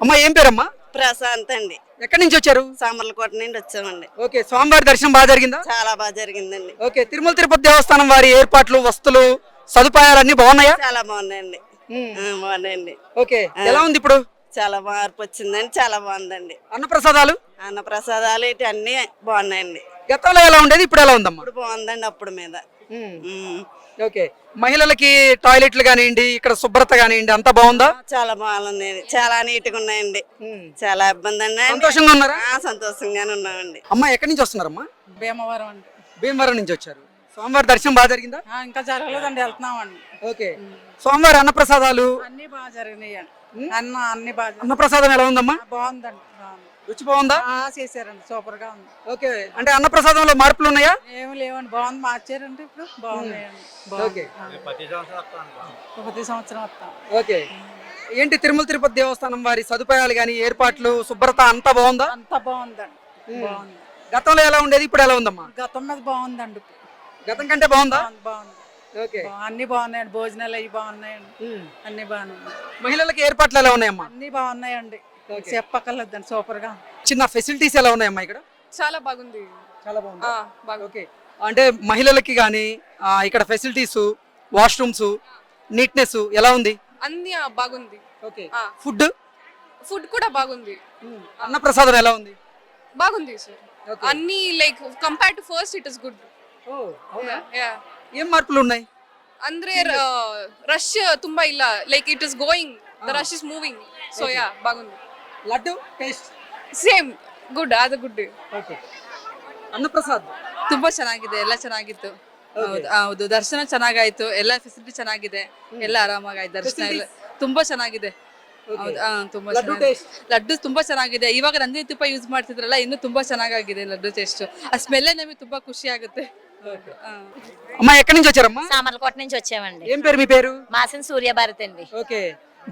అమ్మా ఏం పేరమ్మా? ప్రశాంత్ అండి. ఎక్కడి నుంచి వచ్చారు? సామర్లకోట నుండి వచ్చామండి. ఓకే స్వామివారి దర్శనం బాగా జరిగిందా? చాలా బాగా జరిగిందండి. ఓకే తిరుమల తిరుపతి దేవస్థానం వారి ఏర్పాట్లు వస్తువులు సదుపాయాలు అన్ని బాగున్నాయా? చాలా బాగున్నాయండి. ఆ, బాగున్నాయండి. ఓకే ఎలా ఉంది ఇప్పుడు? చాలా మార్పు వచ్చిందండి చాలా బాగుందండి. అన్నప్రసాదాలు? అన్న ప్రసాదాలు ఇటు అన్ని బాగున్నాయండి. గతంలో ఎలా ఉండేది ఇప్పుడు ఎలా ఉందమ్మా? ఇప్పుడు బాగుందండి అప్పుడు మీద. ఉమ్. ఓకే. మహిళలకి టాయిలెట్లు కానివ్వండి ఇక్కడ శుభ్రత కానివ్వండి అంతా బాగుందా? చాలా బాగుంది చాలా నీట్గా ఉన్నాయండి. చాలా ఇబ్బంది అండి. సంతోషంగా ఉన్నారా? ఆ, సంతోషంగానే ఉన్నామండి. అమ్మా ఎక్కడి నుంచి వస్తున్నారమ్మా? భీమవరం అండి. భీమవరం నుంచి వచ్చారు. స్వామివారి దర్శనం బాగా జరిగిందా? ఆ, ఇంకా జరగలేదండి వెళ్తున్నామండి. ఓకే. స్వామివారి అన్నప్రసాదాలు? అన్ని బాగా జరిగినాయి అన్న అన్ని బాగా. అన్నప్రసాదం ఎలా ఉందమ్మా? బాగుందండి బాగుంది. రుచి బాగుందా? ఆ, చేశారండి. సూపర్గా ఉంది. ఓకే. అంటే అన్నప్రసాదంలో మార్పులు ఉన్నాయా? ఏమి లేవండి. బాగుంది. మార్చారండి ఇప్పుడు బాగున్నాయండి. ఓకే. ప్రతి సంవత్సరం వస్తాం ఓకే. ఏంటి తిరుమల తిరుపతి దేవస్థానం వారి సదుపాయాలు కానీ ఏర్పాట్లు శుభ్రత అంతా బాగుందా? అంత బాగుందండి. బాగుంది. గతంలో ఎలా ఉండేది? ఇప్పుడు ఎలా ఉందమ్మా? గతం మీద బాగుందండి. గతం కంటే బాగుందా? బాగుంది ఓకే. అన్ని బాగున్నాయండి. భోజనాలు అవి బాగున్నాయండి. అన్ని బాగున్నాయి మహిళలకి ఏర్పాట్లు ఎలా ఉన్నాయమ్మా? అన్ని బాగున్నాయండి. చెప్పక్కర్లేదండి సూపర్గా చిన్న ఫెసిలిటీస్ ఎలా ఉన్నాయమ్మా ఇక్కడ? చాలా బాగుంది. చాలా బాగుంది? ఓకే అంటే మహిళలకి కానీ ఇక్కడ ఫెసిలిటీస్ వాష్రూమ్స్ నీట్నెస్ ఎలా ఉంది? అన్ని బాగుంది. ఓకే ఫుడ్ ఫుడ్ కూడా బాగుంది. Hmm. అన్నప్రసాదం ఎలా ఉంది? బాగుంది సార్ అన్ని like compare to first it is good ఏం మార్పులు ఉన్నాయి? అందరే రష్ తుంబా ఇలా like it is going the rush is moving so yeah బాగుంది. లడ్డు టేస్ట్ ಸೇಮ್ ಗುಡ್ ಅದು ಗುಡ್ ఓకే అన్నప్రసాద్ ತುಂಬಾ ಚೆನ್ನಾಗಿದೆ ಎಲ್ಲ ಚೆನ್ನಾಗಿತ್ತು ಹೌದು ಹೌದು ದರ್ಶನ ಚೆನ್ನಾಗಾಯ್ತು ಎಲ್ಲ ಫೆಸಿಲಿಟಿ ಚೆನ್ನಾಗಿದೆ ಎಲ್ಲ ಆರಾಮಾಗಾಯ್ತು ದರ್ಶನ ಎಲ್ಲ ತುಂಬಾ ಚೆನ್ನಾಗಿದೆ ಹೌದು ಹಾ ತುಂಬಾ ಲಡ್ಡು ಚೆನ್ನಾಗಿದೆ. taste? ಲಡ್ಡು ತುಂಬಾ ಚೆನ್ನಾಗಿದೆ ಇವಾಗ ನಂದಿನಿ ತುಪ್ಪ ಯೂಸ್ ಮಾಡ್ತಿದ್ರಲ್ಲ ಇನ್ನೂ ತುಂಬಾ ಚೆನ್ನಾಗಾಗಿದೆ ಲಡ್ಡು ಟೇಸ್ಟ್ ಆ ಸ್ಮೆಲ್ಲೇ ನಮಗೆ ತುಂಬಾ ಖುಷಿ ಆಗುತ್ತೆ ಹಾ. అమ్మా ఎక్కడి నుంచి వచ్చారమ్మా సామర్లకోట నుంచి వచ్చామండి ఏం పేరు మీ పేరు మాసిన సూర్యభారత్ అండి ఓకే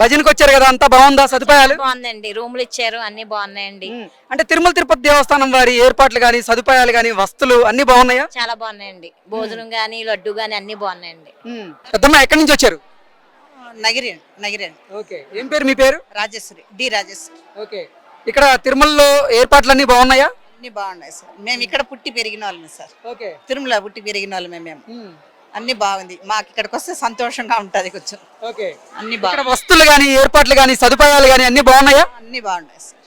భజనకి వచ్చారు కదా అంతా బాగుందా సదుపాయాలు? బాగుందండి. రూములు ఇచ్చారు అన్ని బాగున్నాయండి. అంటే తిరుమల తిరుపతి దేవస్థానం వారి ఏర్పాట్లు కానీ సదుపాయాలు కానీ వస్తువులు అన్ని బాగున్నాయా? చాలా బాగున్నాయండి. భోజనం గాని లడ్డు గాని అన్ని బాగున్నాయండి. పెద్దమ్మ ఎక్కడి నుంచి వచ్చారు? నగిరి నగిరి ఓకే. ఏం పేరు మీ పేరు? రాజేశ్వరి డి రాజేశ్వరి. ఓకే. ఇక్కడ తిరుమలలో ఏర్పాట్లు అన్ని బాగున్నాయా? అన్ని బాగున్నాయి సార్. మేము ఇక్కడ పుట్టి పెరిగిన వాళ్ళమే సార్. ఓకే. తిరుమల పుట్టి పెరిగిన వాళ్ళమే మేము. అన్ని బాగుంది. మాకు ఇక్కడికి వస్తే సంతోషంగా ఉంటది కొంచెం. ఓకే. అన్ని ఇక్కడ బాగా వస్తువులు కానీ ఏర్పాట్లు కానీ సదుపాయాలు కానీ అన్ని బాగున్నాయా? అన్ని బాగున్నాయి సార్.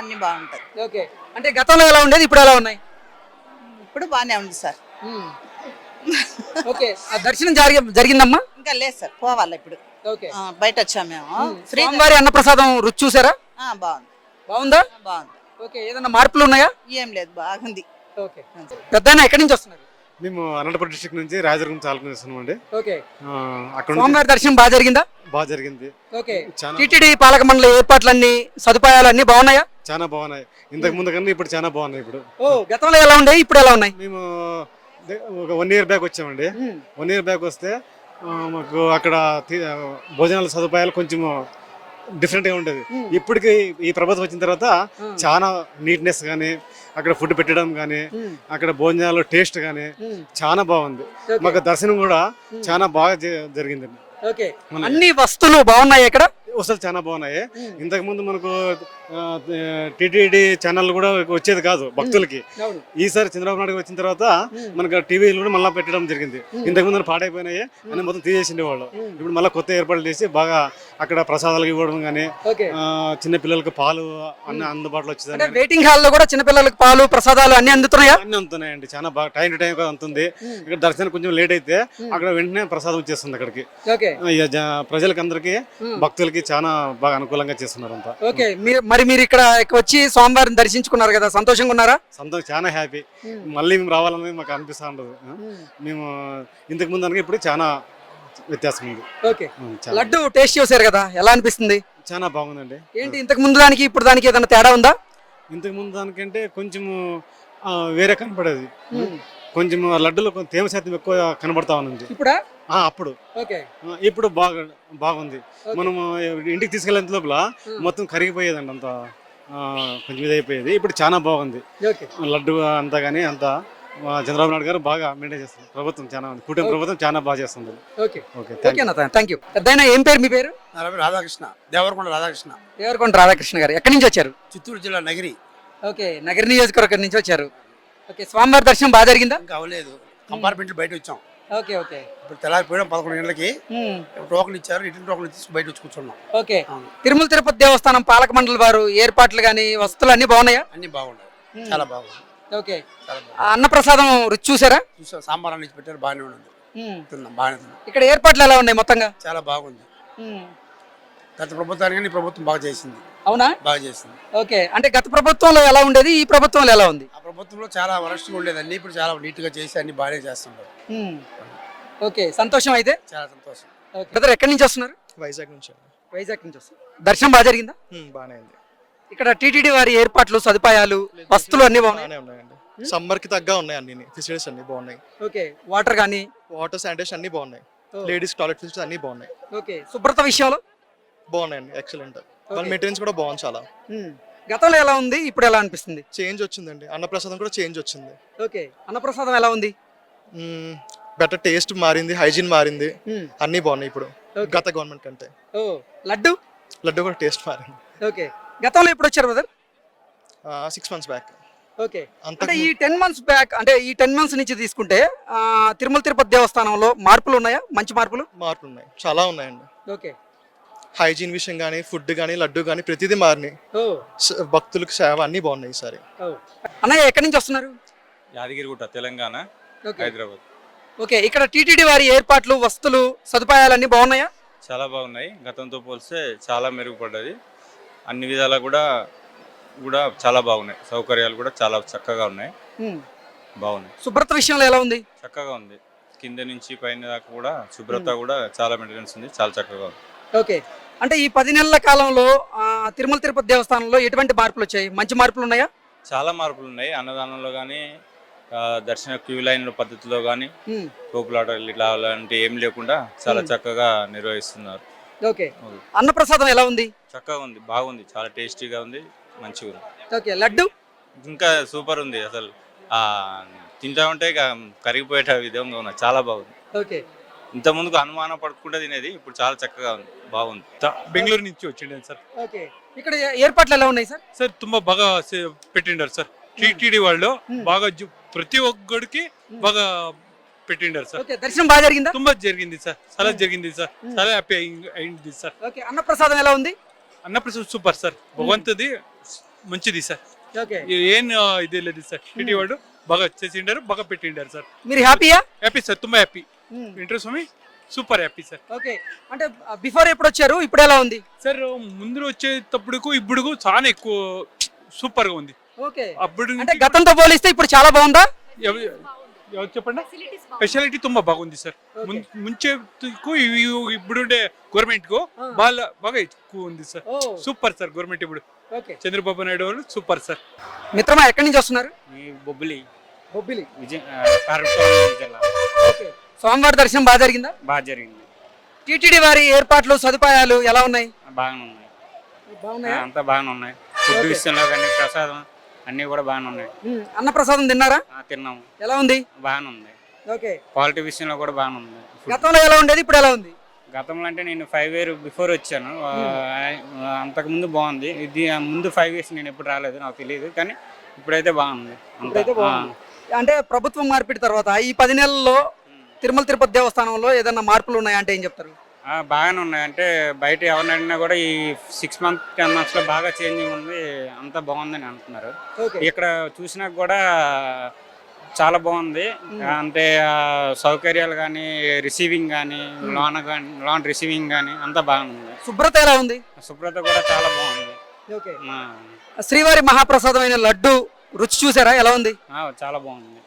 అన్ని బాగుంటది ఓకే. అంటే గతంలో ఎలా ఉండేది ఇప్పుడు ఎలా ఉన్నాయి? ఇప్పుడు బాగానే ఉంది సార్. ఓకే. ఆ దర్శనం జరిగి జరిగిందమ్మా? ఇంకా లేదు సార్. పోవాలి ఇప్పుడు. ఓకే. ఆ, బయట వచ్చాం మేము. ఫ్రీ స్వామివారి అన్నప్రసాదం రుచి చూసారా? బాగుంది. బాగుందా? బాగుంది. ఓకే. ఏదైనా మార్పులు ఉన్నాయా? ఏం లేదు. బాగుంది. ఓకే. పెద్ద ఎక్కడి నుంచి వస్తున్నారు? మేము అనంతపురం డిస్ట్రిక్ట్ నుంచి రాజదుర్గం చాలకు చేస్తున్నాం అండి ఓకే అక్కడ నుంచి స్వామివారి దర్శనం బాగా జరిగిందా? బాగా జరిగింది. ఓకే. చాలా టిటిడి పాలక మండలి ఏర్పాట్లన్నీ సదుపాయాలు అన్ని బాగున్నాయా? చాలా బాగున్నాయి. ఇంతకు ముందు కన్నా ఇప్పుడు చాలా బాగున్నాయి ఇప్పుడు. ఓ గతంలో ఎలా ఉండేవి? ఇప్పుడు ఎలా ఉన్నాయి? మేము దే- ఒక వన్ ఇయర్ బ్యాక్ వచ్చామండి. వన్ ఇయర్ బ్యాక్ వస్తే ఆ, మాకు అక్కడ తి- భోజనాల సదుపాయాలు కొంచెం డిఫరెంట్గా ఉండేది. ఇప్పటికి ఈ ప్రభుత్వం వచ్చిన తర్వాత చాలా నీట్నెస్ కానీ అక్కడ ఫుడ్ పెట్టడం కానీ అక్కడ భోజనాలు టేస్ట్ కానీ చాలా బాగుంది. మాకు దర్శనం కూడా చాలా బాగా జ- జరిగిందండి ఓకే అన్ని వస్తువులు బాగున్నాయి ఇక్కడ? వసతులు చాలా బాగున్నాయి. ఇంతకు ముందు మనకు టిటిడి ఛానల్ కూడా వచ్చేది కాదు భక్తులకి. ఈసారి చంద్రబాబు నాయుడు వచ్చిన తర్వాత మనకు టీవీలు కూడా మళ్ళీ పెట్టడం జరిగింది. ఇంతకు ముందు పాడైపోయినాయి అని మొత్తం తీసేసిండే వాళ్ళు. ఇప్పుడు మళ్ళీ కొత్త ఏర్పాట్లు చేసి బాగా అక్కడ ప్రసాదాలు ఇవ్వడం కానీ చిన్న పిల్లలకు పాలు అన్ని అందుబాటులో అంటే వచ్చేదాన్ని వెయిటింగ్ హాల్లో కూడా చిన్నపిల్లలకు పాలు ప్రసాదాలు అన్ని అందుతున్నాయా? అన్ని అందుతున్నాయండి. చాలా బాగా టైం టు టైం అందుతుంది ఇక్కడ దర్శనం కొంచెం లేట్ అయితే అక్కడ వెంటనే ప్రసాదం వచ్చేస్తుంది అక్కడికి. ప్రజలకి అందరికి భక్తులకి చాలా బాగా అనుకూలంగా చేస్తున్నారు అంతా ఓకే. మీరు మరి మీరు ఇక్కడ వచ్చి స్వామివారిని దర్శించుకున్నారు కదా సంతోషంగా ఉన్నారా? సంతోషం చాలా హ్యాపీ. మళ్ళీ మేము రావాలని మాకు అనిపిస్తూ ఉండదు? మేము ఇంతకు ముందు అనగా ఇప్పుడు చాలా వ్యత్యాసం ఉంది. ఓకే. లడ్డు టేస్ట్ చూసారు కదా ఎలా అనిపిస్తుంది? చాలా బాగుందండి. ఏంటి ఇంతకు ముందు దానికి ఇప్పుడు దానికి ఏదైనా తేడా ఉందా? ఇంతకు ముందు దానికంటే కొంచెం వేరే కనపడేది. కొంచెం లడ్డులో కొంచెం తేమ శాతం ఎక్కువ కనబడతా ఉంది. ఇప్పుడా? ఆ, అప్పుడు. ఇప్పుడు బాగా బాగుంది. మనం ఇంటికి తీసుకెళ్ళేంత లోపల మొత్తం కరిగిపోయేదండి అంత. కొంచెం ఇది అయిపోయేది ఇప్పుడు చాలా బాగుంది. ఓకే. లడ్డు అంతా కానీ అంతా చంద్రబాబు నాయుడు గారు బాగా మెయింటైన్ చేస్తారు ప్రభుత్వం చాలా ఉంది. కూటమి ప్రభుత్వం చాలా బాగా చేస్తుంది. థ్యాంక్ యూ పెద్ద ఏం పేరు మీ పేరు? నా పేరు రాధాకృష్ణ. దేవరకొండ రాధాకృష్ణ. దేవరకొండ రాధాకృష్ణ గారు. ఎక్కడి నుంచి వచ్చారు? చిత్తూరు జిల్లా నగిరి. ఓకే నగర నియోజకవర్గం నుంచి వచ్చారు. ఓకే స్వామివారి దర్శనం బాగా జరిగిందా? ఇంకా అవ్వలేదు. కంపార్ట్మెంట్ బయట వచ్చాం. Okay okay. ఇప్పుడు తెల్లారిపోయాం పదకొండు గంటలకి. టోకన్ ఇచ్చారు రిటర్న్ టోకన్ ఇచ్చి బయట వచ్చి కూర్చున్నాం. ఓకే. తిరుమల తిరుపతి దేవస్థానం పాలక మండలి వారు ఏర్పాట్లు కానీ వస్తువులు అన్ని బాగున్నాయా? అన్ని బాగున్నాయి. చాలా బాగుంది ఓకే. అన్నప్రసాదం రుచి చూసారా? చూసాం సాంబార్ అన్ని పెట్టారు బాగానే ఉంది తిన్నాం బాగానే తిన్నాం. ఇక్కడ ఏర్పాట్లు ఎలా ఉన్నాయి మొత్తంగా? చాలా బాగుంది. గత ప్రభుత్వానికి ఈ ప్రభుత్వం బాగా చేసింది. అవునా? బాగా చేసింది. ఓకే. అంటే గత ప్రభుత్వంలో ఎలా ఉండేది ఈ ప్రభుత్వంలో ఎలా ఉంది? ప్రభుత్వంలో చాలా వరస్ట్గా ఉండేది అన్ని ఇప్పుడు చాలా నీట్గా చేసి అన్ని బాగానే చేస్తున్నారు. ఓకే సంతోషం అయితే? చాలా సంతోషం. బ్రదర్ ఎక్కడి నుంచి వస్తున్నారు? వైజాగ్ నుంచి. వైజాగ్ నుంచి వస్తున్నారు. దర్శనం బాగా జరిగిందా? హ్మ్, బాగానే ఉంది ఇక్కడ టీటీడీ వారి ఏర్పాట్లు సదుపాయాలు వస్తువులు అన్ని బాగున్నాయి? బాగానే ఉన్నాయండి. సమ్మర్కి తగ్గ ఉన్నాయి అన్ని ఫెసిలిటీస్ అన్ని బాగున్నాయి. ఓకే వాటర్ కానీ? వాటర్ శానిటేషన్ అన్ని బాగున్నాయి. లేడీస్ టాయిలెట్ ఫెసిలిటీస్ అన్ని బాగున్నాయి. ఓకే శుభ్రత విషయంలో? బాగున్నాయండి ఎక్సలెంట్. వాళ్ళ మెయింటెనెన్స్ కూడా బాగుంది చాలా. గతంలో ఎలా ఉంది? ఇప్పుడు ఎలా అనిపిస్తుంది? చేంజ్ వచ్చిందండి. అన్నప్రసాదం కూడా చేంజ్ వచ్చింది. ఓకే. అన్నప్రసాదం ఎలా ఉంది? బెటర్ టేస్ట్ మారింది హైజీన్ మారింది. అన్ని బాగున్నాయి ఇప్పుడు. గత గవర్నమెంట్ కంటే. ఓ లడ్డు? లడ్డు కూడా టేస్ట్ మారింది. ఓకే. గతంలో ఎప్పుడు వచ్చారు brother six months back okay. అంటే ఈ టెన్ మంత్స్ బ్యాక్ అంటే ఈ టెన్ మంత్స్ నుంచి తీసుకుంటే తిరుమల తిరుపతి దేవస్థానంలో మార్పులు ఉన్నాయా? మంచి మార్పులు? మార్పులు ఉన్నాయి. చాలా ఉన్నాయండి. ఓకే. హైజీన్ విషయం కానీ ఫుడ్ కానీ లడ్డు కానీ ప్రతిదీ మారినాయి స- భక్తులకు సేవ అన్ని బాగున్నాయి ఈసారి ఓ. అన్నయ్య ఎక్కడి నుంచి వస్తున్నారు? యాదగిరిగుట్ట తెలంగాణ ఓకే. హైదరాబాద్. ఓకే ఇక్కడ టీటీడీ వారి ఏర్పాట్లు వస్తువులు సదుపాయాలు అన్ని బాగున్నాయా? చాలా బాగున్నాయి. గతంతో పోలిస్తే చాలా మెరుగుపడ్డది. అన్ని విధాలా కూడా కూడా చాలా బాగున్నాయి. సౌకర్యాలు కూడా చాలా చక్కగా ఉన్నాయి. బాగున్నాయి. శుభ్రత విషయంలో ఎలా ఉంది? చక్కగా ఉంది. కింద నుంచి పైన దాకా కూడా శుభ్రత కూడా చాలా మెయింటెనెన్స్ ఉంది. చాలా చక్కగా ఉంది. ఓకే. అంటే ఈ పది నెలల కాలంలో ఆ, తిరుమల తిరుపతి దేవస్థానంలో ఎటువంటి మార్పులు వచ్చాయి? మంచి మార్పులు ఉన్నాయా? చాలా మార్పులు ఉన్నాయి. అన్నదానంలో కానీ దర్శన క్యూ లైన్ పద్ధతిలో కానీ ఉమ్. తోపులాటలు ఇట్లా అలాంటి ఏం లేకుండా చాలా. చక్కగా నిర్వహిస్తున్నారు. ఓకే. ఓకే. అన్నప్రసాదం ఎలా ఉంది? చక్కగా ఉంది. బాగుంది. చాలా టేస్టీగా ఉంది. మంచిగా ఉంది. ఓకే. లడ్డు? ఇంకా సూపర్ ఉంది. అసలు ఆ తింటా ఉంటే ఇక కరిగిపోయేట విధంగా ఉన్నది చాలా బాగుంది. ఓకే. ఇంత ముందుకు అనుమానం పడకుండా తినేది ఇప్పుడు చాలా చక్కగా ఉంది బాగుంది బెంగళూరు నుంచి వచ్చిండే సార్ ఓకే ఇక్కడ ఏ- ఏర్పాట్లు ఎలా ఉన్నాయి సార్ సార్ ತುಂಬಾ బాగా సే- పెట్టిండారు సార్ టీటీడీ వాళ్ళు Hmm. బాగా జు- ప్రతి ఒక్కడికి బాగా పెట్టిండారు సార్ ఓకే దర్శనం బాగా జరిగిందా ತುಂಬಾ జరిగింది సార్ చాలా Hmm. జరిగింది సార్ Hmm. చాలా హ్యాపీ అయింది సార్ ఓకే అన్నప్రసాదం ఎలా ఉంది అన్నప్రసాద్ సూపర్ సార్ భగవంతుది మంచిది సార్ ఓకే ఏం ఆ, ఇది లేదు సార్ టీటీ వాళ్ళు బాగా చేసిండారు బాగా పెట్టిండారు సార్ మీరు హ్యాపీయా హ్యాపీ సార్ ತುಂಬಾ హ్యాపీ ఇంటర్ స్వామి సూపర్ హ్యాపీ సార్ ఓకే అంటే బిఫోర్ ఎప్పుడు వచ్చారు? ఇప్పుడు ఎలా ఉంది? సార్ ముందు వచ్చేటప్పుడుకు ఇప్పుడు చాలా ఎక్కువ సూపర్గా ఉంది. ఓకే అప్పుడు అంటే గతంతో పోలిస్తే ఇప్పుడు చాలా బాగుందా? చెప్పండి? స్పెషాలిటీ ತುಂಬಾ బాగుంది సార్ ముం- ముంచేకు ఇవి- ఇప్పుడుండే గవర్నమెంట్కు. బాగా బాగా ఎక్కువ ఉంది సార్ సూపర్ సార్ గవర్నమెంట్ ఇప్పుడు. ఓకే చంద్రబాబు నాయుడు వాళ్ళు సూపర్ సార్ మిత్రమా ఎక్కడి నుంచి వస్తున్నారు? బొబ్బిలి. బొబ్బిలి. విజయ స్వామివారి దర్శనం బాగా జరిగిందా? బాగా జరిగింది. టీటీడీ వారి ఏర్పాట్లు సదుపాయాలు ఎలా ఉన్నాయి? బాగానే ఉన్నాయి. బాగున్నాయా? అంతా బాగానే ఉన్నాయి. ఫుడ్. విషయంలో కానీ ప్రసాదం అన్నీ కూడా బాగానే ఉన్నాయి. ఉమ్, అన్నప్రసాదం తిన్నారా? తిన్నాము. ఎలా ఉంది? బాగానే ఉంది. ఓకే. క్వాలిటీ విషయంలో కూడా బాగానే ఉంది. గతంలో ఎలా ఉండేది ఇప్పుడు ఎలా ఉంది? గతంలో అంటే నేను ఫైవ్ ఇయర్ బిఫోర్ వచ్చాను. ఆ, అంతకుముందు బాగుంది. ఇది ఆ ముందు ఫైవ్ ఇయర్స్ నేను ఎప్పుడు రాలేదు నాకు తెలియదు. కానీ ఇప్పుడైతే బాగుంది. అంతా. ఇప్పుడైతే బాగుంది. అంటే ప్రభుత్వం మార్పిడి తర్వాత ఈ పది నెలల్లో తిరుమల తిరుపతి దేవస్థానంలో ఏదైనా మార్పులు ఉన్నాయా అంటే ఏం చెప్తారు? బాగానే ఉన్నాయి. అంటే బయట ఎవరిని అడిగినా కూడా ఈ సిక్స్ మంత్ టెన్ మంత్స్లో బాగా చేంజింగ్ ఉంది అంతా బాగుందని అంటున్నారు. ఇక్కడ చూసినా కూడా చాలా బాగుంది. అంటే సౌకర్యాలు కానీ రిసీవింగ్ కానీ లోన్ కానీ లోన్ రిసీవింగ్ కానీ అంతా బాగుంది. శుభ్రత ఎలా ఉంది? శుభ్రత కూడా చాలా బాగుంది. శ్రీవారి మహాప్రసాదమైన లడ్డు రుచి చూసారా? ఎలా ఉంది? చాలా బాగుంది.